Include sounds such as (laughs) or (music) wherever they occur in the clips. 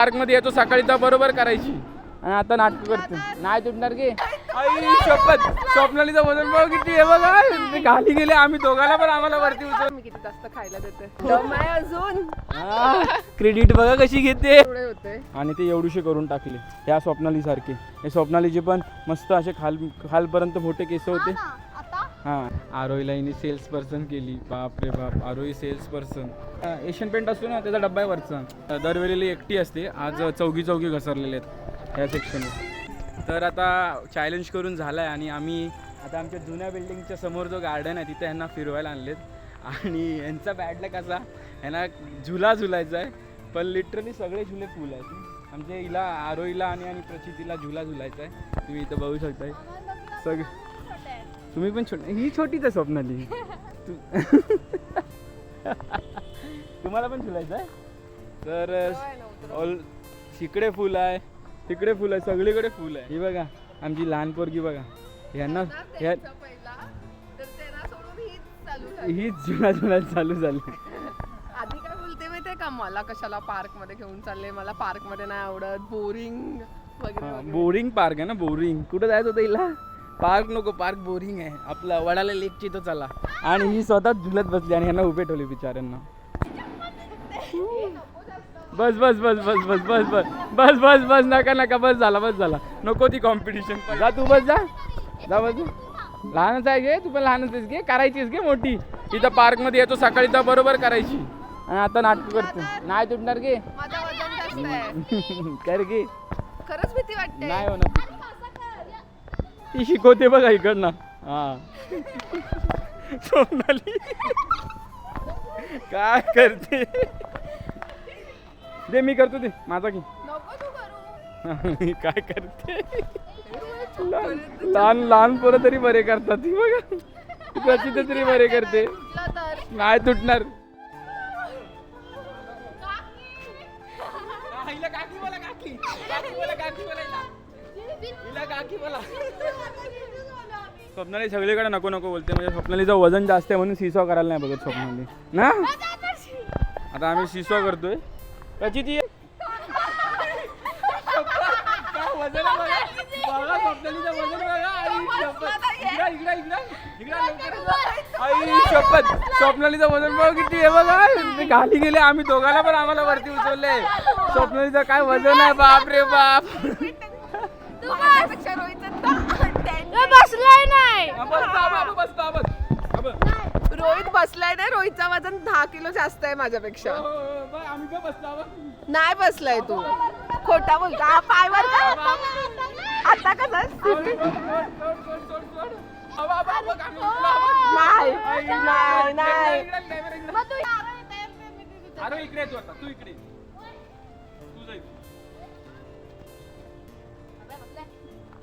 पार्कमध्ये येतो सकाळी तर बरोबर करायची. आणि आता नाटक करते नाही तुटणार की? आई शपथ. स्वप्नालीचं वजन बघ किती आहे बघा. खाली गेले आम्ही दोघांना पण आम्हाला वरती उचल. मी किती जास्त खायला देते. दम आहे अजून क्रेडिट बघा कशी घेते. एवढे होते. आणि ते एवढीशे करून टाकले ह्या स्वप्नाली सारखे हे स्वप्नालीचे पण मस्त असे खाल खालपर्यंत मोठे केस होते. हां. आरोईला हिने सेल्स पर्सन केली. बाप रे बाप आरोई सेल्स पर्सन एशियन पेंट असतो ना त्याचा डब्बा आहे वरचा. दरवेळेला एकटी असते. आज चौघी चौघी घसरलेले आहेत ह्या सेक्शनवर तर आता चॅलेंज करून झालं आहे आणि आम्ही आता आमच्या जुन्या बिल्डिंगच्या समोर जो गार्डन आहे तिथे यांना फिरवायला आणलेत. आणि यांचा बॅडला कसा यांना झुला झुलायचा आहे. पण लिटरली सगळे झुले फुल आहेत. आमच्या हिला आरोईला आणि आणि प्रचितीला झुला झुलायचा आहे. तुम्ही इथं बघू शकताय. सगळे तुम्ही पण छोटी ही छोटीच आहे स्वप्नाली तुम्हाला पण झुलायचं आहे? तर ऑल तिकडे फुल आहे तिकडे फुल आहे सगळीकडे फुल आहे. ही बघा आमची लहान पोरगी बघा. यांना ह्या हीच चालू झाली. हीच जुना जुना चालू झाली. आधी काय बोलते माहितीये का? मला कशाला पार्कमध्ये घेऊन चालले? मला पार्कमध्ये नाही आवडत. बोरिंग वगैरे. बोरिंग पार्क आहे ना बोरिंग. कुठं जायचं होतं हिला? पार्क नको पार्क बोरिंग आहे. आपला वडाला लेकची तो चला. आणि ही स्वतः झुलत बसली आणि ह्यांना उभे ठेवले बिचाऱ्यांना. बस बस बस बस बस बस बस. बस बस बस नका नका बस झाला बस झाला. नको ती कॉम्पिटिशन जा तू बस जा. जा बस. लहानच आहे घे तू पण लहानच आहेस घे करायचीस घे मोठी. इथं पार्कमध्ये येतो सकाळी तर बरोबर करायची. आणि आता नाटक करते नाही तुटणार आहे. (laughs) कर घे खरंच भीती वाटते. नाही होणार. ती शिकवते बघा इकडनं. हा. सोनाली. काय करते? दे मी करतो ते माझा की नको तू करू. काय करते? लहान लहान पोरं तरी बरे करतात. ती बघा. प्रचित तरी बरे करते. तुटला तर. स्वप्नाली सगळीकडे नको नको बोलते. म्हणजे स्वप्नालीचं वजन जास्त आहे म्हणून सिसॉ करायला नाही बघत स्वप्नाली. ना? आता आम्ही सिसॉ करतोय. त्याची ती? वजन आहे बघा. स्वप्नालीचं वजन बघा. आई आई शपथ. स्वप्नालीचं वजन बघ किती आहे बघा. खाली गेले आम्ही दोघांना पण आम्हाला वरती उचलले. स्वप्नालीचं काय वजन आहे? बाप रे बाप. रोहितचा वजन दहा किलो जास्त आहे माझ्यापेक्षा. नाही बसलाय तू. खोटा बोलता. पायवर आता का नाही अरे इकडे तू आता तू इकडे.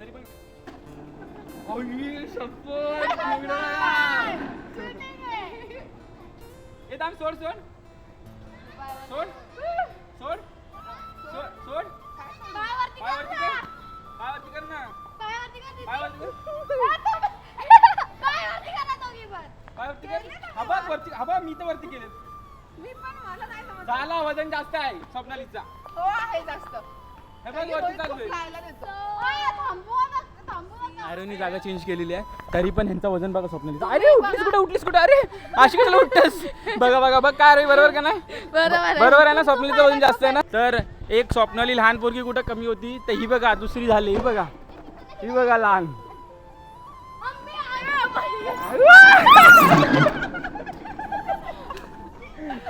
तरी पण ए, थांब, सोड सोड। सोड। सोड। सोड सोड। पायावरती कर पायावरती कर. ना. पायावरती कर पायावरती कर. हा बघ वरती हा बघ मी तर वरती केले मी पण मला नाही समजलं. झाला वजन जास्त आहे स्वप्नालीचा. हो आहे जास्त. हे बघ वरती चाललोय. खायला आरोनी जागा चेंज केलेली आहे. तरी पण ह्यांचं वजन बघा स्वप्नालीचं अरे उठलीस कुठे? उठलीस कुठे? अरे अशी कशाला उठतेस? बघा बघा बघ काय अरे बरोबर का नाही? बरोबर बरोबर आहे ना? स्वप्नालीचं वजन जास्त आहे ना? तर एक स्वप्नाली लहान पोरगी कुठं कमी होती? तर ही बघा दुसरी झाली. ही बघा. ही बघा लहान.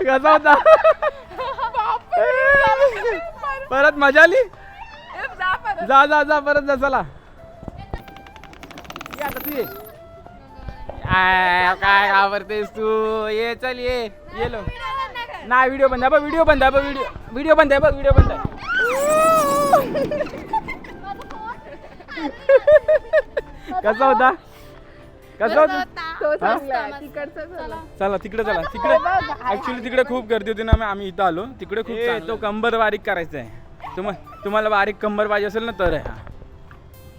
कसा होता? परत मजा आली. जा जा जा परत जा चला. आता तू ये. आय, काय घाबरतेस तू? ये चल ये. ये लो. नाही व्हिडिओ बंद आहे बघ व्हिडिओ बंद आहे बघ व्हिडिओ. व्हिडिओ बंद आहे बघ व्हिडिओ बंद आहे. कसा होता? कसा होता? तो चांगला आहे तिकडचा झाला. चला तिकडे चला. तिकडे ऍक्च्युली तिकडे खूप गर्दी होती ना मग आम्ही इथं आलो. तिकडे खूप तो कंबर बारीक करायचा आहे तुम्हा तुम्हाला बारीक कंबर पाहिजे असेल ना तर आहे. हा.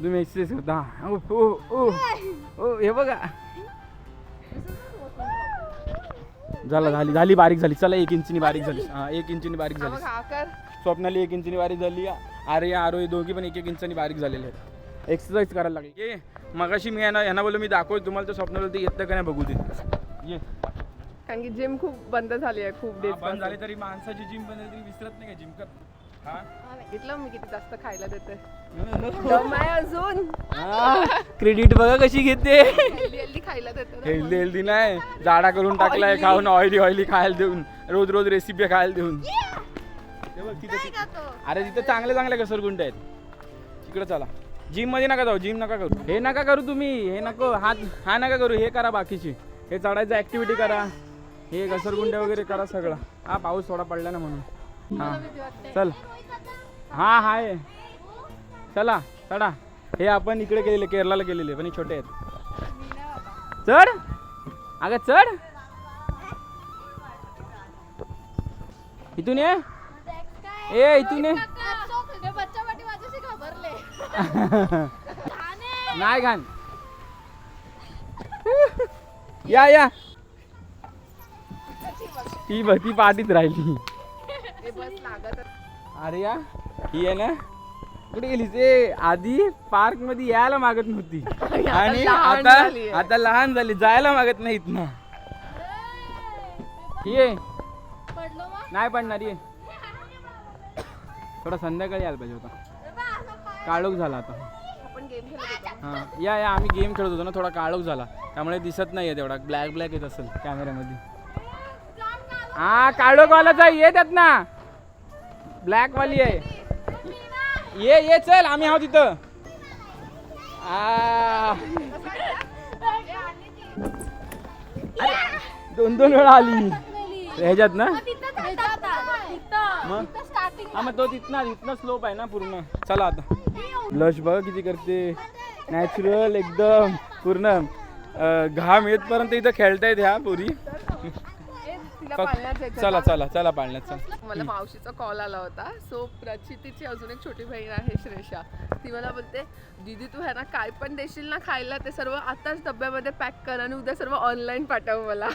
तुम्ही एक्सरसाइज करता. ओ, ओ, ओ, ओ, हे बघा. झाला झाली झाली बारीक झाली. चला एक इंचीनी बारीक झाली. हा एक इंचीनी बारीक झाली. स्वप्नाली एक इंचनी बारीक झाली. आर्य आरोही दोघी पण एक एक इंचानी बारीक झालेले आहेत. एक्सरसाइज करायला लागली. ये मगाशी मी यांना यांना बोललो मी दाखवतो तुम्हाला तर स्वप्नाला ते येतं का नाही बघू दे. ये. कारण की जिम खूप बंद झाली आहे खूप डेज आपण झाले तरी माणसाची जिम बंद तरी विसरत नाही का जिम कर हा? बघितलं मी किती जास्त खायला देते. अजून. क्रेडिट बघा कशी घेते. हेल्दी हेल्दी खायला देते ना. हेल्दी हेल्दी नाही. जाडा करून टाकलाय खाऊन ऑइली ऑइली खायला देऊन. रोज रोज रेसिपी खायला देऊन. हे बघ तिथं अरे तिथं चांगले चांगले घसरगुंड आहेत. तिकडे चला. जिममध्ये नका जाऊ जिम नका करू. हे नका करू तुम्ही हे नको. हात हा नका करू हे करा बाकीची. हे चढायचं ऍक्टिव्हिटी करा. हे घसरगुंडे वगैरे करा सगळं. हा पाऊस थोडा पडला ना म्हणून. हा. चल. हा हाय चला चढा. हे आपण इकडे केलेले केरलाला केलेले पण हे छोटे आहेत. चढ. अगं चढ. इथून ये. ए इथून ये. (laughs) नाही घाण. (laughs) या या. ती बघ ती पाठीत राहिली. बस लागत अरे या ही आहे ना कुठे गेली? ते आधी पार्कमध्ये यायला मागत नव्हती. आणि लहान आता. आता लहान झाली जायला मागत नाही इथनं. ये पडलो मग? नाही पडणार ये थोडा संध्याकाळी यायला पाहिजे होता. काळोख झाला आता. आपण गेम खेळत होतो. हा या या आम्ही गेम खेळत होतो ना थोडा काळोख झाला. त्यामुळे दिसत नाही आहे तेवढा. ब्लॅक ब्लॅक येत असेल कॅमेऱ्यामध्ये हा काळोखवालाच आहे ये त्यात ना ब्लॅक वाली आहे. ये ये चल आम्ही आहोत तिथं आ. दोन दोन वेळा आली ह्याच्यात ना? मग? हा मग तो तिथनं तिथनं स्लोप आहे ना पूर्ण. चला आता. ब्लश बघ किती करते. नॅचरल एकदम. पूर्ण घाम येतपर्यंत इथं खेळतायत ह्या पुरी. पाळण्यात चला. चला चला पाळण्यात चला. मला मावशीचा कॉल आला होता. सो प्रचितीची अजून एक छोटी बहीण आहे श्रेषा. ती मला बोलते दीदी तू ह्यांना काय पण देशील ना खायला ते सर्व आताच डब्यामध्ये पॅक कर आणि उद्या सर्व ऑनलाईन पाठव मला.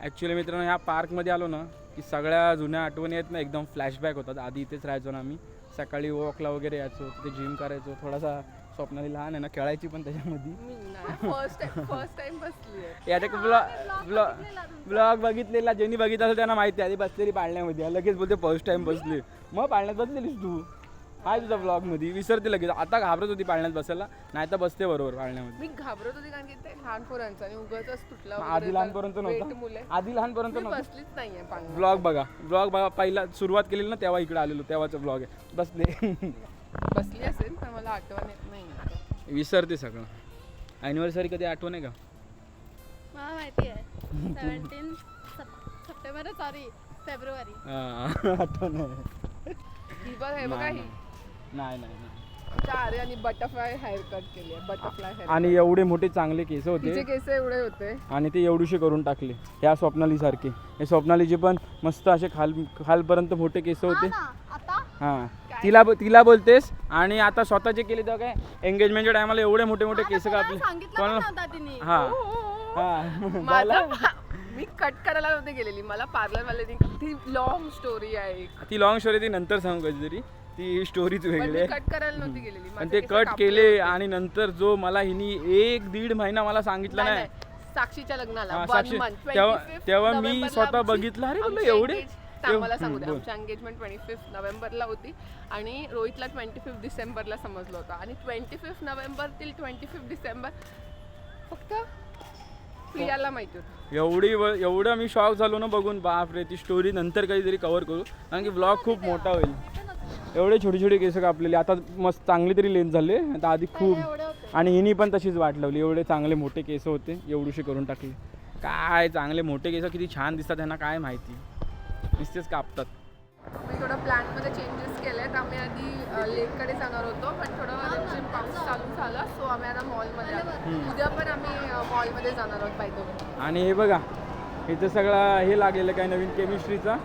ॲक्च्युली मित्रांनो ह्या पार्कमध्ये आलो ना की सगळ्या जुन्या आठवणी आहेत ना एकदम फ्लॅशबॅक होतात. आधी इथेच राहायचो ना आम्ही. सकाळी वॉकला वगैरे यायचो तिथे जिम करायचो. थोडासा स्वप्नाली लहान आहे ना खेळायची पण त्याच्यामध्ये. मी फर्स्ट टाइम फर्स्ट टाइम बसली आहे. याच्या ब्लॉग ब्लॉग ब्लॉग बघितलेला ज्यांनी बघितलं असेल त्यांना माहिती आहे आधी बसलेली पाळण्यामध्ये. लगेच बोलते फर्स्ट टाइम बसली. मग पाळण्यात बसलेलीस तू? हाय तुझा ब्लॉगमध्ये विसरते लगेच. आता घाबरत होती पाळण्यात बसायला नाही तर बसते बरोबर पाळण्यामध्ये. मी घाबरत होती कारण की ते लहान पोरांचं आणि उगाच तुटलं आधी लहानपर्यंत नव्हतं? आधी लहानपर्यंत नव्हतं? बसलीच नाहीये ब्लॉग बघा. ब्लॉग बघा पहिला सुरुवात केलेली ना तेव्हा इकडे आलेलो तेव्हाचा ब्लॉग आहे. बसले बसली असेल पण मला आठवण येत नाही. विसरते सगळं. ॲनिव्हर्सरी कधी आठवण आहे का? मला माहिती आहे. (laughs) सेवन्टीन सप्टेंबर सॉरी फेब्रुवारी हा, (laughs) आठवण आहे. ही बघ हे बघा नाही, ही. नाही. नाही नाही चार आणि बटरफ्लाय हेअर कट केली आहे बटरफ्लाय हेअर आणि एवढे मोठे चांगले केस तिचे होते केस एवढे होते. आणि ते एवढीशे करून टाकले ह्या स्वप्नाली सारखे. हे स्वप्नालीचे पण मस्त असे खाल खालपर्यंत मोठे केस होते. आता? हा. तिला तिला बोलतेस आणि आता स्वतःचे केले तर काय? एंगेजमेंटच्या टायमाला एवढे मोठे मोठे केस कापले. कोणाला हा. हा. मी कट करायला नव्हते गेलेली. मला पार्लर वाल्यानी ती लॉंग स्टोरी आहे. ती लॉंग स्टोरी ती नंतर सांगू कधीतरी. ती स्टोरीच वेगळी आहे. कट करायला नव्हती गेलेली. ते कट केले. आणि नंतर जो मला हिनी एक दीड महिना मला सांगितलं नाही. साक्षीच्या लग्नाला. तेव्हा- 25th तेव्हा मी स्वतः बघितलं, अरे एवढे? मला सांगू दे. आमची एंगेजमेंट ट्वेंटी फिफ्थ नोव्हेंबरला होती आणि रोहितला ट्वेंटी फिफ्थ डिसेंबरला समजलं होतं. आणि twenty fifth November till twenty fifth December फक्त प्रियाला माहिती होतं. एवढी व- एवढं मी शॉक झालो ना बघून. बापरे ती स्टोरी नंतर कधीतरी कव्हर करू. कारण की ब्लॉग खूप मोठा होईल. एवढे छोटे छोटे केस कापलेले. आता मस्त चांगली तरी लेन्थ झाले. आता आधी खूप आणि हिनी पण तशीच वाट लावली. एवढे चांगले मोठे केस होते. एवढीशे करून टाकले. काय चांगले मोठे केस किती छान दिसतात त्यांना काय माहिती. नुसतेच कापतात. मी थोडं प्लॅनमध्ये चेंजेस केले आहेत आम्ही आधी लेककडे जाणार होतो पण थोडं रिमझिम पाऊस चालू झाला सो आम्ही आता मॉलमध्ये आलो उद्या पण आम्ही मॉलमध्ये जाणार आहोत पाहिजे आणि हे बघा इथं सगळा हे लागलेलं काय नवीन केमिस्ट्रीचा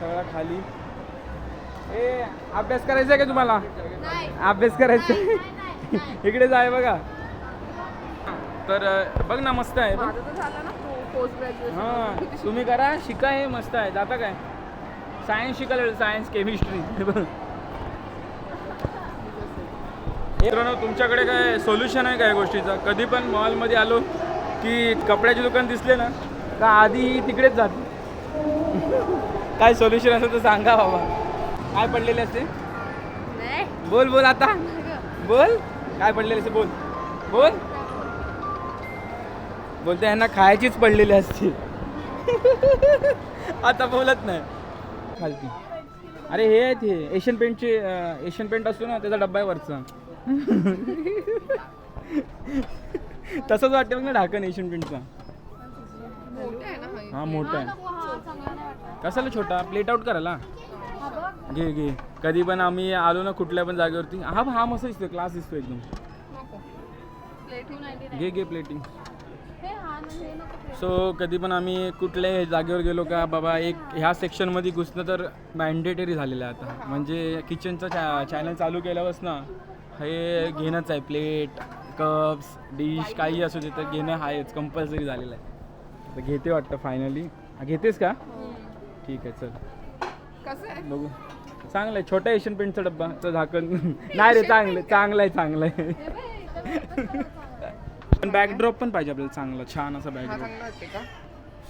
सगळा खाली. ए अभ्यास करायचा आहे का तुम्हाला? नाही. अभ्यास करायचा आहे? (laughs) इकडे जाय बघा. तर अं, बघ ना मस्त आहे बघ. माझं तर झालं ना. पोस्ट हा तुम्ही करा शिका हे मस्त आहे. जाता काय? सायन्स शिकायला सायन्स केमिस्ट्री मित्रांनो तुमच्याकडे काय सोल्युशन आहे काय गोष्टीचं? कधी पण मॉलमध्ये आलो की कपड्याचे दुकान दिसले ना का आधी तिकडेच जाते. काय सोल्युशन असेल तर सांगा बाबा. काय पडलेले असते? बोल बोल आता. बोल. काय पडलेले असते? बोल. बोल. बोलते यांना खायचीच पडलेली असते (laughs) आता बोलत नाही. खालती. अरे हे आहेत हे. एशियन पेंटचे एशियन पेंट असतो ना त्याचा डब्बा आहे वरचा. (laughs) तसंच वाटतं बघ ना ढाकण एशियन पेंटचा हा मोठा आहे. हा कसाला छोटा? प्लेट आउट करायला? घे घे. कधी पण आम्ही आलो ना कुठल्या पण जागेवरती. हा हा मस्त दिसतो क्लास दिसतो एकदम. घे घे प्लेटिंग सो कधी पण आम्ही कुठल्याही जागेवर गेलो का बाबा एक ह्या सेक्शनमध्ये घुसणं तर मॅन्डेटरी झालेलं आहे आता. म्हणजे किचनचं चॅ चॅनल चालू केल्यापासून हे घेणंच आहे. प्लेट कप्स डिश काही असू दे तर घेणं आहेच कंपल्सरी झालेलं आहे. तर घेते वाटतं फायनली घेतेस का? ठीक आहे चल. कसं आहे? बघू. चांगलं आहे. छोटा एशियन पेंटचा डब्बा. तर झाकण. नाही रे चांगलं चांगलं आहे चांगलं आहे. पण बॅकड्रॉप पण पाहिजे आपल्याला चांगला छान असा हा बॅकड्रॉप चांगला वाटते का?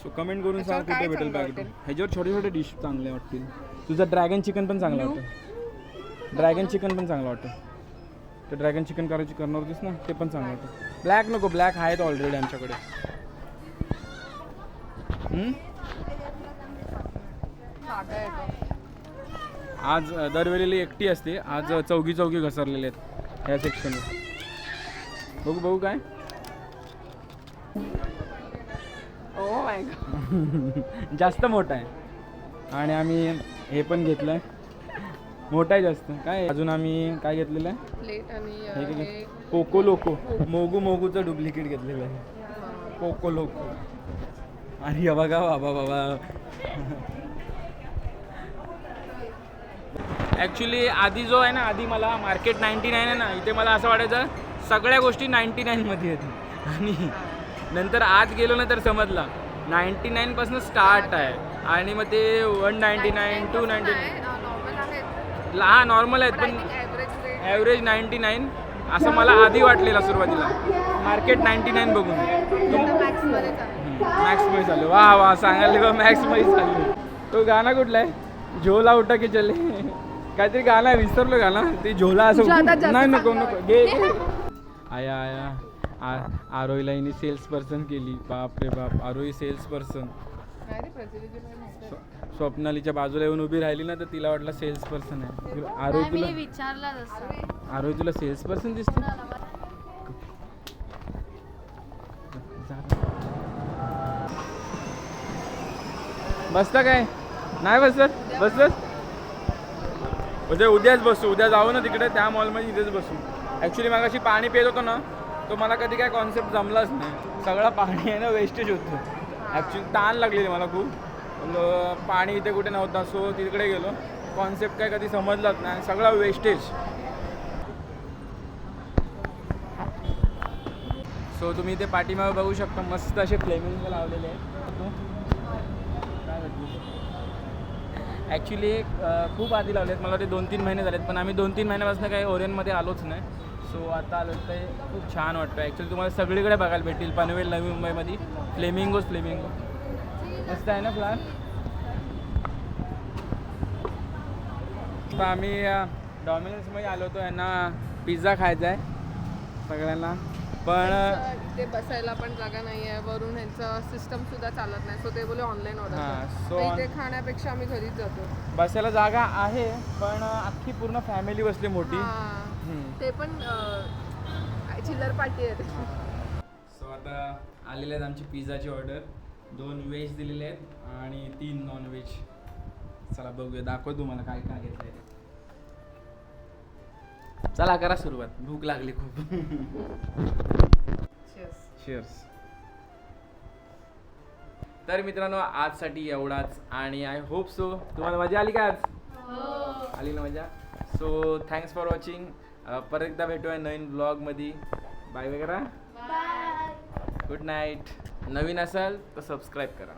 सो कमेंट करून सांग कुठे भेटेल चांगलं बॅकड्रॉप वाटेल? ह्याच्यावर छोटे छोटे डिश चांगले वाटतील. तुझं ड्रॅगन चिकन पण चांगलं वाटतं. ड्रॅगन चिकन पण चांगलं वाटतं. ते ड्रॅगन चिकन करायची करणार होतीस ना ते पण चांगलं वाटतं. ब्लॅक नको ब्लॅक आहेत ऑलरेडी आमच्याकडे. हम्म? साधा आहे तो आज अ, दरवेळेला एकटी असते. आज अ, चौघी चौघी घसरलेले आहेत. ह्या सेक्शनवर बघू बघू काय? माय (laughs) जास्त मोठा आहे. आणि आम्ही हे पण घेतलं आहे मोठा आहे जास्त. काय अजून आम्ही काय घेतलेलं आहे? प्लेट आणि कोको लोको. मोगू मोगूचं डुप्लिकेट घेतलेलं आहे. Coco loco. हे बघा बाबा बाबा. ॲक्च्युली आधी जो आहे ना आधी मला मार्केट नाईन्टी नाईन आहे ना इथे मला असं वाटायचं सगळ्या गोष्टी नाईन्टी नाईनमध्ये आहेत. आणि नंतर आत गेलो ना तर समजला. नाईन्टी नाईनपासून स्टार्ट आहे. आणि मग ते one ninety nine two ninety हा नॉर्मल आहेत पण ॲव्हरेज नाईन्टी नाईन असं मला आधी वाटलेलं सुरुवातीला. मार्केट नाईन्टी नाईन बघून. मॅक्समध्ये चालू. वा वा सांगायला बा मॅक्समध्ये चालू. तो गाणं कुठला आहे? झोला उठा की चले. काहीतरी गाणं आहे विसरलो गाणं. ते झोला असं नाही नको नको. घे. आया आया. आ- आरोहीला हिने सेल्स पर्सन केली बाप रे बाप आरोही सेल्स पर्सन. स्वप्नालीच्या बाजूला येऊन उभी राहिली ना तर तिला वाटलं सेल्स पर्सन आहे मी तुला आरोही तुला सेल्स पर्सन दिसते बसता काय? नाही बसत? बसत उद्या उद्याच बसू. उद्या जाऊ ना तिकडे त्या मॉलमध्ये इथेच बसू. ॲक्च्युली मागाशी पाणी पित होतो ना. तो मला कधी काय कॉन्सेप्ट जमलाच नाही. सगळं पाणी आहे ना वेस्टेज होतं. ॲक्च्युली ताण लागलेली मला खूप. पाणी इथे कुठे नव्हता सो तिकडे गेलो. कॉन्सेप्ट काय कधी समजलाच नाही आणि सगळं वेस्टेज सो तुम्ही इथे पाठीमागे बघू शकता मस्त असे फ्लेमिंग लावलेले आहेत. ॲक्च्युली खूप आधी लावले आहेत मला वाटते दोन तीन महिने झालेत पण आम्ही दोन तीन महिन्यापासून काही ओरियनमध्ये आलोच नाही. सो आता आलो ते खूप छान वाटतं ॲक्च्युली तुम्हाला सगळीकडे बघायला भेटेल पनवेल नवी मुंबईमध्ये. फ्लेमिंगोच फ्लेमिंगो मस्त आहे ना प्लॅन आम्ही डॉमिनोजमध्ये आलो होतो. यांना पिझ्झा खायचा आहे. सगळ्यांना. पण तर इथे बसायला पण जागा नाही आहे. वरून ह्यांचं सिस्टम सुद्धा चालत नाही. सो ते बोले ऑनलाईन ऑर्डर so इथे खाण्यापेक्षा आम्ही घरीच जातो. बसायला जागा आहे पण अख्खी पूर्ण फॅमिली बसली मोठी. ते पण अं, चिल्लर पार्टी आहे. सो आता आलेले आहेत आमची पिझ्झाची ऑर्डर. दोन व्हेज दिलेले आहेत आणि तीन नॉन व्हेज चला बघूया. दाखव तुम्हाला काय काय घेतलंय ते. चला करा सुरुवात. भूक लागली खूप. शिअर्स तर मित्रांनो आजसाठी एवढाच आणि आय होप सो तुम्हाला मजा आली का आज? आली ना मजा? सो थँक्स फॉर वॉचिंग परत एकदा भेटूया नवीन ब्लॉगमध्ये. बाय वगैरे. बाय गुड नाईट नवीन असाल तर सबस्क्राईब करा.